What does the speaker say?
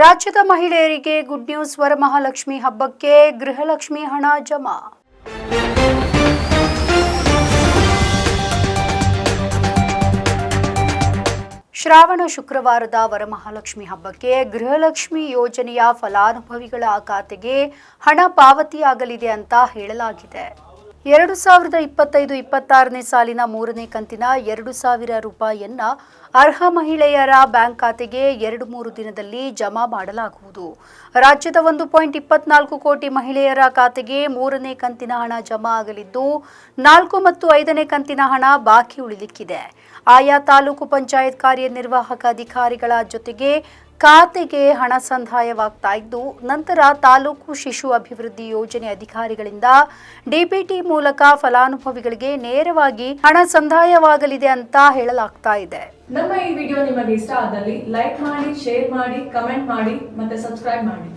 ರಾಜ್ಯದ ಮಹಿಳೆಯರಿಗೆ good news Varamahalakshmi ಹಬ್ಬಕ್ಕೆ ಗೃಹಲಕ್ಷ್ಮಿ ಹಣ ಜಮಾ. ಶ್ರಾವಣ ಶುಕ್ರವಾರದ ವರಮಹಾಲಕ್ಷ್ಮಿ ಹಬ್ಬಕ್ಕೆ ಗೃಹಲಕ್ಷ್ಮಿ ಯೋಜನೆಯ ಫಲಾನುಭವಿಗಳ ಖಾತೆಗೆ ಹಣ ಪಾವತಿಯಾಗಲಿದೆ ಅಂತ ಹೇಳಲಾಗಿದೆ. ಎರಡು ಸಾವಿರದ ಇಪ್ಪತ್ತೈದು ಇಪ್ಪತ್ತಾರನೇ ಸಾಲಿನ ಮೂರನೇ ಕಂತಿನ ಎರಡು ಸಾವಿರ ರೂಪಾಯಿಯನ್ನ ಅರ್ಹ ಮಹಿಳೆಯರ ಬ್ಯಾಂಕ್ ಖಾತೆಗೆ ಎರಡು ಮೂರು ದಿನದಲ್ಲಿ ಜಮಾ ಮಾಡಲಾಗುವುದು. ರಾಜ್ಯದ ಒಂದು ಪಾಯಿಂಟ್ ಇಪ್ಪತ್ನಾಲ್ಕು ಕೋಟಿ ಮಹಿಳೆಯರ ಖಾತೆಗೆ ಮೂರನೇ ಕಂತಿನ ಹಣ ಜಮಾ ಆಗಲಿದ್ದು, ನಾಲ್ಕು ಮತ್ತು ಐದನೇ ಕಂತಿನ ಹಣ ಬಾಕಿ ಉಳಿಲಿಕ್ಕಿದೆ. ಆಯಾ ತಾಲೂಕು ಪಂಚಾಯತ್ ಕಾರ್ಯನಿರ್ವಾಹಕ ಅಧಿಕಾರಿಗಳ ಜೊತೆಗೆ ಖಾತೆಗೆ ಹಣ ಸಂದಾಯವಾಗ್ತಾ ಇದ್ದು, ನಂತರ ತಾಲೂಕು ಶಿಶು ಅಭಿವೃದ್ಧಿ ಯೋಜನೆ ಅಧಿಕಾರಿಗಳಿಂದ ಡಿಬಿಟಿ ಮೂಲಕ ಫಲಾನುಭವಿಗಳಿಗೆ ನೇರವಾಗಿ ಹಣ ಸಂದಾಯವಾಗಲಿದೆ ಅಂತ ಹೇಳಲಾಗ್ತಾ ಇದೆ. ನಮ್ಮ ಈ ವಿಡಿಯೋ ನಿಮಗೆ ಇಷ್ಟ ಆದಲ್ಲಿ ಲೈಕ್ ಮಾಡಿ, ಶೇರ್ ಮಾಡಿ, ಕಮೆಂಟ್ ಮಾಡಿ ಮತ್ತೆ ಸಬ್ಸ್ಕ್ರೈಬ್ ಮಾಡಿ.